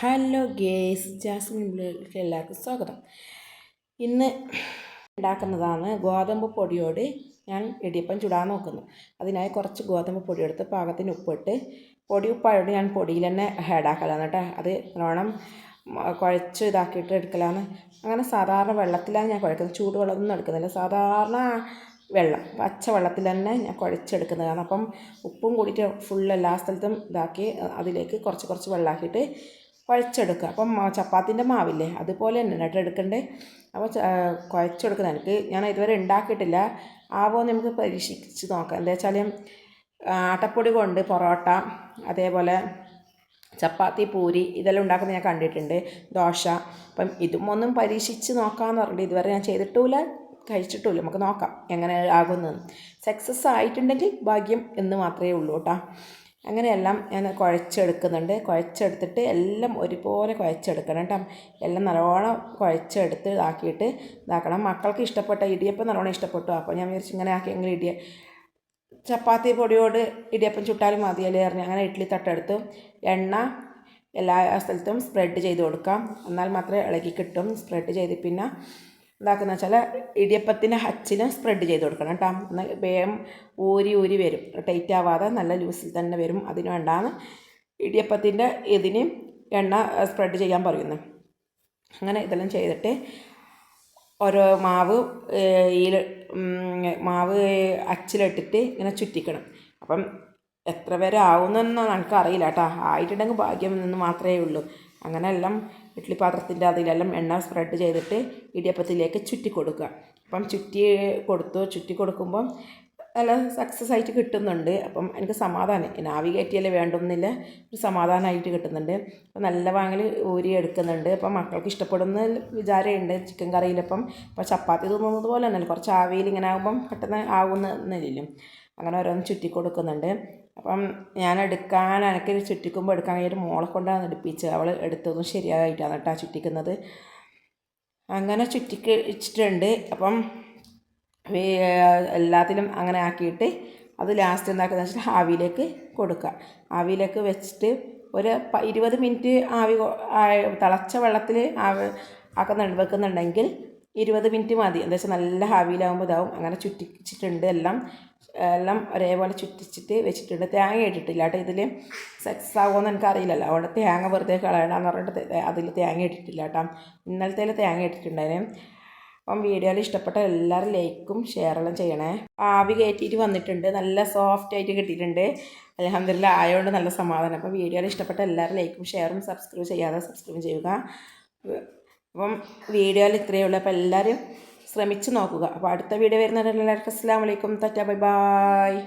Hello guys Jasmine ബ്ലോഗിലേക്ക് എല്ലാവർക്കും സ്വാഗതം. ഇന്ന് ഉണ്ടാക്കുന്നതാണ് ഗോതമ്പ് പൊടിയോട് ഞാൻ ഇടിയപ്പം ചുടാൻ നോക്കുന്നു. അതിനായി കുറച്ച് ഗോതമ്പ് പൊടിയെടുത്ത് പാകത്തിന് ഉപ്പിട്ട് പൊടി ഉപ്പായോട് ഞാൻ പൊടിയിൽ തന്നെ ഹേഡാക്കലാണ് കേട്ടോ. അത് നല്ലോണം കുഴച്ച് ഇതാക്കിയിട്ട് എടുക്കലാണ്. അങ്ങനെ സാധാരണ വെള്ളത്തിലാണ് ഞാൻ കുഴക്കുന്നത്. ചൂടുവെള്ളമൊന്നും എടുക്കുന്നില്ല. സാധാരണ വെള്ളം പച്ച വെള്ളത്തിൽ തന്നെ ഞാൻ കുഴച്ചെടുക്കുന്നതാണ്. അപ്പം ഉപ്പും കൂടിയിട്ട് ഫുൾ എല്ലാ സ്ഥലത്തും ഇതാക്കി അതിലേക്ക് കുറച്ച് കുറച്ച് വെള്ളമാക്കിയിട്ട് കുഴച്ചെടുക്കുക. അപ്പം ചപ്പാത്തിന്റെ മാവില്ലേ? അതുപോലെ തന്നെ കേട്ടോ എടുക്കണ്ടേ? അപ്പോൾ കുഴച്ചെടുക്കുന്ന എനിക്ക് ഞാൻ ഇതുവരെ ഉണ്ടാക്കിയിട്ടില്ല. ആവോ നമുക്ക് പരീക്ഷിച്ച് നോക്കാം. എന്താ വെച്ചാൽ ആട്ടപ്പൊടി കൊണ്ട് പൊറോട്ട അതേപോലെ ചപ്പാത്തി പൂരി ഇതെല്ലാം ഉണ്ടാക്കുന്നത് ഞാൻ കണ്ടിട്ടുണ്ട്. ദോശ. അപ്പം ഇതും ഒന്നും പരീക്ഷിച്ച് നോക്കാമെന്ന് പറഞ്ഞിട്ട് ഇതുവരെ ഞാൻ ചെയ്തിട്ടില്ല കഴിച്ചിട്ടുമില്ല. നമുക്ക് നോക്കാം എങ്ങനെ ആകുന്നതെന്ന് സക്സസ് ആയിട്ടുണ്ടെങ്കിൽ ഭാഗ്യം എന്ന് മാത്രമേ ഉള്ളൂ കേട്ടോ. അങ്ങനെയെല്ലാം ഞാൻ കുഴച്ചെടുക്കുന്നുണ്ട്. കുഴച്ചെടുത്തിട്ട് എല്ലാം ഒരുപോലെ കുഴച്ചെടുക്കണം കേട്ടോ. എല്ലാം നല്ലോണം കുഴച്ചെടുത്ത് ഇതാക്കിയിട്ട് ഇതാക്കണം. മക്കൾക്ക് ഇഷ്ടപ്പെട്ട ഇടിയപ്പം നല്ലോണം ഇഷ്ടപ്പെട്ടു. അപ്പോൾ ഞാൻ വിചാരിച്ചു ഇങ്ങനെ ആക്കിയെങ്കിൽ ഇടിയ ചപ്പാത്തി പൊടിയോട് ഇടിയപ്പം ചുട്ടാലും മതിയല്ലേ പറഞ്ഞു അങ്ങനെ ഇഡ്ഡലി തട്ടെടുത്തു. എണ്ണ എല്ലാ സ്ഥലത്തും സ്പ്രെഡ് ചെയ്ത് കൊടുക്കാം. എന്നാൽ മാത്രമേ ഇളകി കിട്ടും. സ്പ്രെഡ് ചെയ്ത് പിന്നെ എന്താക്കുന്ന വെച്ചാൽ ഇടിയപ്പത്തിന്റെ ഹച്ചിന് സ്പ്രെഡ് ചെയ്ത് കൊടുക്കണം കേട്ടോ. എന്നാൽ വേഗം ഊരി ഊരി വരും. ടൈറ്റ് ആവാതെ നല്ല ലൂസിൽ തന്നെ വരും. അതിന് വേണ്ടാന്ന് ഇടിയപ്പത്തിന്റെ ഇതിന് എണ്ണ സ്പ്രെഡ് ചെയ്യാൻ പറയുന്നു. അങ്ങനെ ഇതെല്ലാം ചെയ്തിട്ട് ഓരോ മാവ് ഈ മാവ് അച്ചിലിട്ടിട്ട് ഇങ്ങനെ ചുറ്റിക്കണം. അപ്പം എത്ര പേരെ ആവുമെന്നൊന്നും എനിക്കറിയില്ല കേട്ടോ. ആയിട്ടുണ്ടെങ്കിൽ ഭാഗ്യം എന്ന് മാത്രമേ ഉള്ളൂ. അങ്ങനെ എല്ലാം ഇഡ്ഡലി പാത്രത്തിന്റെ അതിലെല്ലാം എണ്ണ സ്പ്രെഡ് ചെയ്തിട്ട് ഇടിയപ്പത്തിലേക്ക് ചുറ്റി കൊടുക്കുക. അപ്പം ചുറ്റി കൊടുത്തു ചുറ്റി കൊടുക്കുമ്പം നല്ല സക്സസ് ആയിട്ട് കിട്ടുന്നുണ്ട്. അപ്പം എനിക്ക് സമാധാനം. നാവി കയറ്റിയല്ലേ വേണ്ടുന്നില്ല ഒരു സമാധാനമായിട്ട് കിട്ടുന്നുണ്ട്. അപ്പം നല്ല വാങ്ങൽ ഊരി എടുക്കുന്നുണ്ട്. അപ്പം മക്കൾക്ക് ഇഷ്ടപ്പെടുന്ന വിചാരമുണ്ട് ചിക്കൻ കറിയിലപ്പം. ഇപ്പം ചപ്പാത്തി തോന്നുന്നത് പോലെ തന്നെ കുറച്ച് ആവിയിൽ ഇങ്ങനെ ആകുമ്പം പെട്ടെന്ന് ആവുന്നില്ലല്ലോ അങ്ങനെ ഓരോന്ന് ചുറ്റി കൊടുക്കുന്നുണ്ട്. അപ്പം ഞാൻ എടുക്കാൻ എനിക്ക് ചുറ്റിക്കുമ്പോൾ എടുക്കാൻ കഴിഞ്ഞിട്ട് മോളെ കൊണ്ടാണ് എടുപ്പിച്ചത്. അവൾ എടുത്തതും ശരിയായിട്ടാണ് കേട്ടോ ചുറ്റിക്കുന്നത്. അങ്ങനെ ചുറ്റിക്ക് അപ്പം എല്ലാത്തിലും അങ്ങനെ ആക്കിയിട്ട് അത് ലാസ്റ്റ് എന്താക്കുന്നത് വെച്ചാൽ ആവിയിലേക്ക് കൊടുക്കുക. ആവിയിലേക്ക് വെച്ചിട്ട് ഒരു ഇരുപത് മിനിറ്റ് ആവി തിളച്ച വെള്ളത്തിൽ ആവി ആക്കുന്നുണ്ട് വെക്കുന്നുണ്ടെങ്കിൽ ഇരുപത് മിനിറ്റ് മതി. എന്താ വെച്ചാൽ നല്ല ഹാവിയിലാകുമ്പോൾ ഇതാവും. അങ്ങനെ ചുറ്റിച്ചിട്ടുണ്ട് എല്ലാം. എല്ലാം ഒരേപോലെ ചുറ്റിച്ചിട്ട് വെച്ചിട്ടുണ്ട്. തേങ്ങ ഇട്ടിട്ടില്ല കേട്ടോ ഇതിൽ സക്സസ് ആകുമെന്ന് എനിക്കറിയില്ലല്ലോ. അവിടെ തേങ്ങ വെറുതെ കളയണമെന്ന് പറഞ്ഞിട്ട് അതിൽ തേങ്ങ ഇട്ടിട്ടില്ല കേട്ടോ. ഇന്നലത്തേൽ തേങ്ങ ഇട്ടിട്ടുണ്ടായിരുന്നു അപ്പം വീഡിയോയിൽ ഇഷ്ടപ്പെട്ട എല്ലാവരും ലൈക്കും ഷെയറെല്ലാം ചെയ്യണേ. ആവി കയറ്റിയിട്ട് വന്നിട്ടുണ്ട്. നല്ല സോഫ്റ്റ് ആയിട്ട് കിട്ടിയിട്ടുണ്ട്. അലഹമില്ല ആയതുകൊണ്ട് നല്ല സമാധാനം. അപ്പം വീഡിയോയിൽ ഇഷ്ടപ്പെട്ട എല്ലാവരും ലൈക്കും ഷെയറും സബ്സ്ക്രൈബ് ചെയ്യാതെ സബ്സ്ക്രൈബ് ചെയ്യുക. അപ്പം വീഡിയോയിൽ ഇത്രയേ ഉള്ളൂ. അപ്പോൾ എല്ലാവരും ശ്രമിച്ചു നോക്കുക. അപ്പോൾ അടുത്ത വീഡിയോ വരുന്നവരെല്ലാവർക്കും അസ്സാം വലൈക്കും തറ്റ ബൈ ബായ്